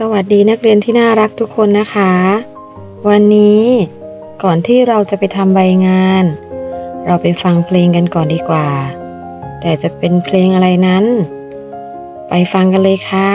สวัสดีนักเรียนที่น่ารักทุกคนนะคะ วันนี้ก่อนที่เราจะไปทำใบงาน เราไปฟังเพลงกันก่อนดีกว่า แต่จะเป็นเพลงอะไรนั้น ไปฟังกันเลยค่ะ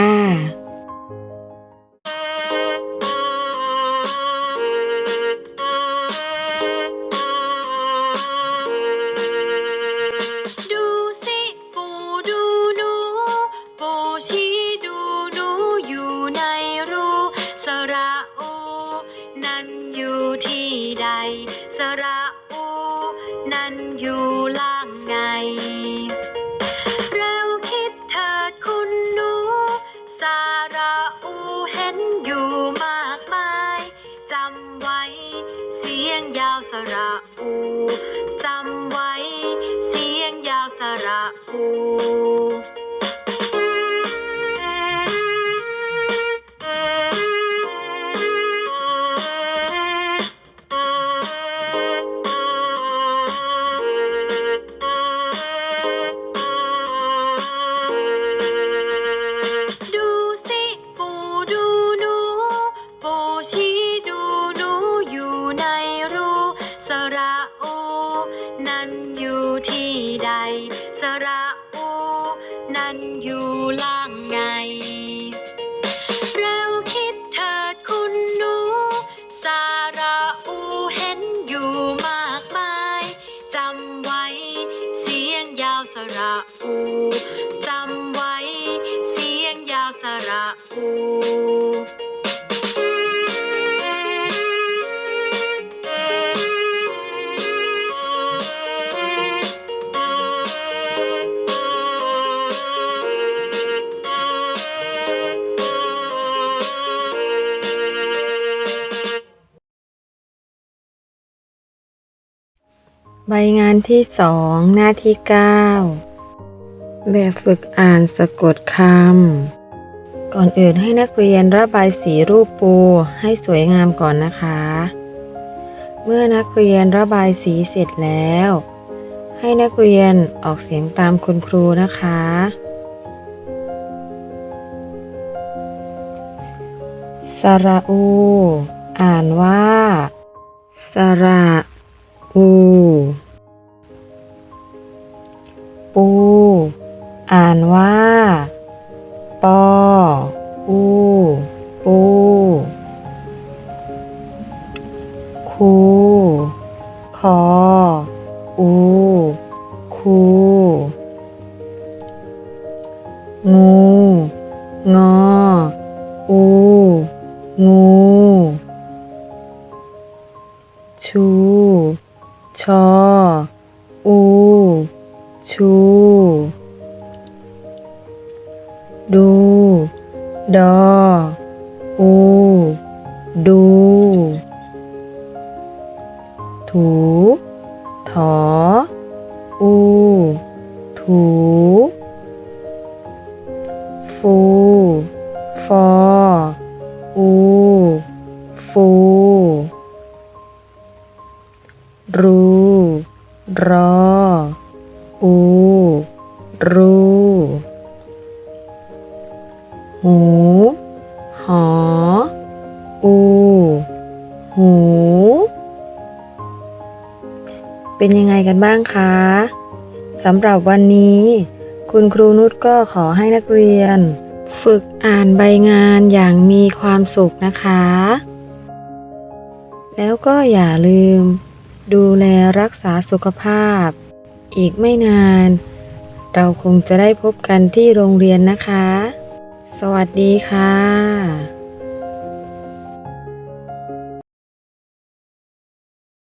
อยู่ที่ใด สระอูนั้นอยู่ล่างในเร็วคิดเถิดคุณหนูสาระอูเห็นอยู่มากมายจำไว้ เสียงยาวสระอู ระอูนั้นอยู่ที่ใด สระอูนั้นอยู่ล่างไง เร็วคิดเถิดคุณหนูสาระอูเห็นอยู่มากมายจำไว้ เสียงยาวสระอูจำไว้ เสียงยาวสระอู ใบงานที่สองหน้าที่เก้าแบบฝึกอ่านสะกดคำ ก่อนอื่นให้นักเรียนระบายสีรูปปูให้สวยงามก่อนนะคะ เมื่อนักเรียนระบายสีเสร็จแล้ว ให้นักเรียนออกเสียงตามคุณครูนะคะ สระอู อ่านว่า สระอู ปู อ่านว่า ปออูปู คู คอ อู คู งู งอ อู งู ชู ชอ อู ชู ดู ดอ อู ดู ถู ถอ อู ถู ฟู ฟอ อู ฟูรูรอ รู หู หอ อู หู เป็นยังไงกันบ้างคะสำหรับวันนี้ คุณครูนุชก็ขอให้นักเรียน ฝึกอ่านใบงานอย่างมีความสุขนะคะ แล้วก็อย่าลืม ดูแลรักษาสุขภาพ อีกไม่นาน เราคงจะได้พบกันที่โรงเรียนนะคะ สวัสดีค่ะ